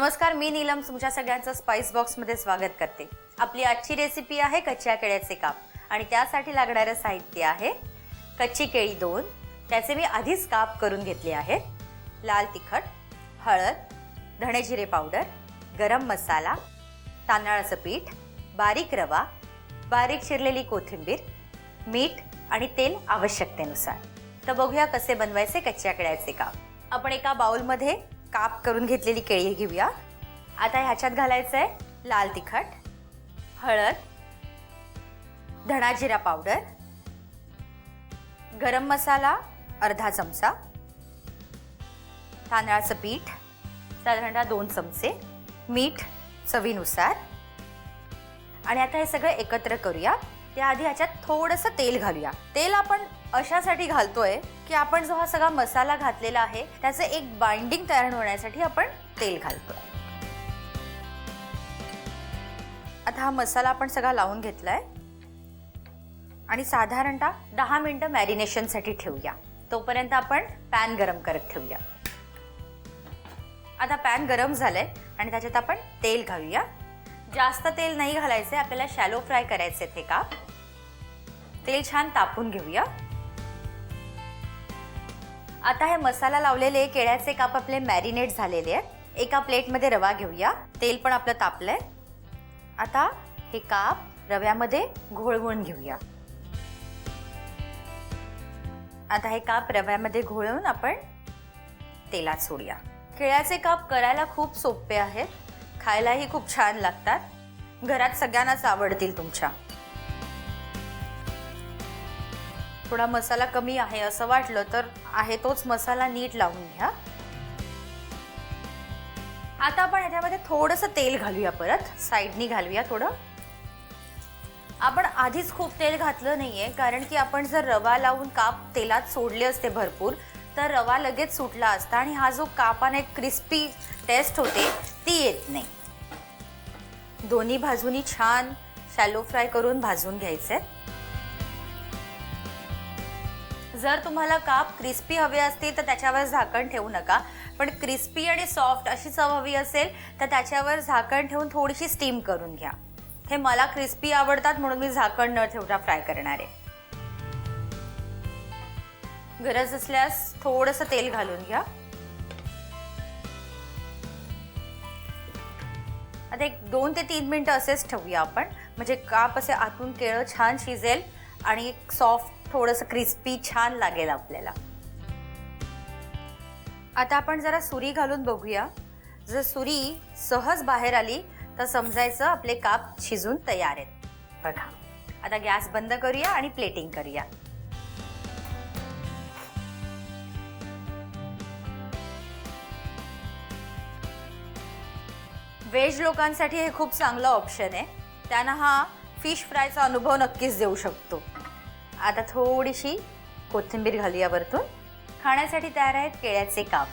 नमस्कार मी नीलम. तुमच्या सगळ्यांचं स्पाइस बॉक्समध्ये स्वागत करते. आपली आजची रेसिपी आहे कच्च्या केळ्याचे काप. आणि त्यासाठी लागणारं साहित्य आहे कच्ची केळी दोन. त्याचे मी आधीच काप करून घेतले आहेत. लाल तिखट हळद धणे जिरे पावडर गरम मसाला तांदळाचं पीठ बारीक रवा बारीक चिरलेली कोथिंबीर मीठ आणि तेल आवश्यकतेनुसार. तर बघूया कसे बनवायचे कच्च्या केळ्याचे काप. आपण एका बाउलमध्ये काप करून घेतलेली केळी घेऊया. आता ह्याच्यात घालायचं आहे लाल तिखट हळद धणा जिरा पावडर गरम मसाला अर्धा चमचा तांदळाचं पीठ साधारणतः दोन चमचे मीठ चवीनुसार. आणि आता हे सगळं एकत्र करूया. त्याआधी ह्याच्यात थोडंसं तेल घालूया. तेल आपण अशासाठी घालतोय की आपण जो हा सगळा मसाला घातलेला आहे त्याचं एक बाइंडिंग तयार होण्यासाठी आपण तेल घालतोय. आता हा मसाला आपण सगळा लावून घेतलाय. आणि साधारणतः दहा मिनटं मॅरिनेशनसाठी ठेवूया. तोपर्यंत आपण पॅन गरम करत ठेवूया. आता पॅन गरम झालंय आणि त्याच्यात आपण तेल घालूया. जास्त तेल नाही घालायचं आपल्याला शॅलो फ्राय करायचे ते का तेल छान तापून घेऊया. आता हे मसाला लावलेले केळ्याचे काप आपले मॅरिनेट झालेले आहेत. एका प्लेटमध्ये रवा घेऊया. तेल पण आपलं तापलंय. आता हे काप रव्यामध्ये घोळवून घेऊया. आता हे काप रव्यामध्ये घोळवून आपण तेलात सोडूया. केळ्याचे काप करायला खूप सोपे आहेत. खायलाही खूप छान लागतात. घरात सगळ्यांनाच आवडतील तुमच्या. थोडा मसाला कमी आहे असं वाटलं तर आहे तोच मसाला नीट लावून घ्या. आता आपण याच्यामध्ये थोडंसं तेल घालूया परत. साईडनी घालूया थोडं. आपण आधीच खूप तेल घातलं नाहीये कारण की आपण जर रवा लावून काप तेलात सोडले असते भरपूर तर रवा लगेच सुटला असता आणि हा जो कापाने क्रिस्पी टेस्ट होते ती येत नाही. दोन्ही बाजूनी छान शॅलो फ्राय करून भाजून घ्यायचे जर तुम्हाला काप क्रिस्पी हवे असतील तर त्याच्यावर झाकण ठेवू नका. पण क्रिस्पी आणि सॉफ्ट अशी चव हवी असेल तर त्याच्यावर झाकण ठेवून थोडीशी स्टीम करून घ्या. हे मला क्रिस्पी आवडतात म्हणून मी झाकण न ठेवता फ्राय करणार. आहे गरज असल्यास थोडंसं तेल घालून घ्या. आता एक दोन ते तीन मिनटं असेच ठेवूया आपण. म्हणजे काप असे आतून केळं छान शिजेल आणि सॉफ्ट थोडंसं क्रिस्पी छान लागेल आपल्याला. आता आपण जरा सुरी घालून बघूया. जर सुरी सहज बाहेर आली तर समजायचं आपले काप शिजून तयार आहेत. बघा. आता गॅस बंद करूया आणि प्लेटिंग करूया. व्हेज लोकांसाठी हे खूप चांगलं ऑप्शन आहे. त्यांना हा फिश फ्रायचा अनुभव नक्कीच देऊ शकतो. आता थोडीशी कोथिंबीर घालूया वरतून. खाण्यासाठी तयार आहेत केळ्याचे काप.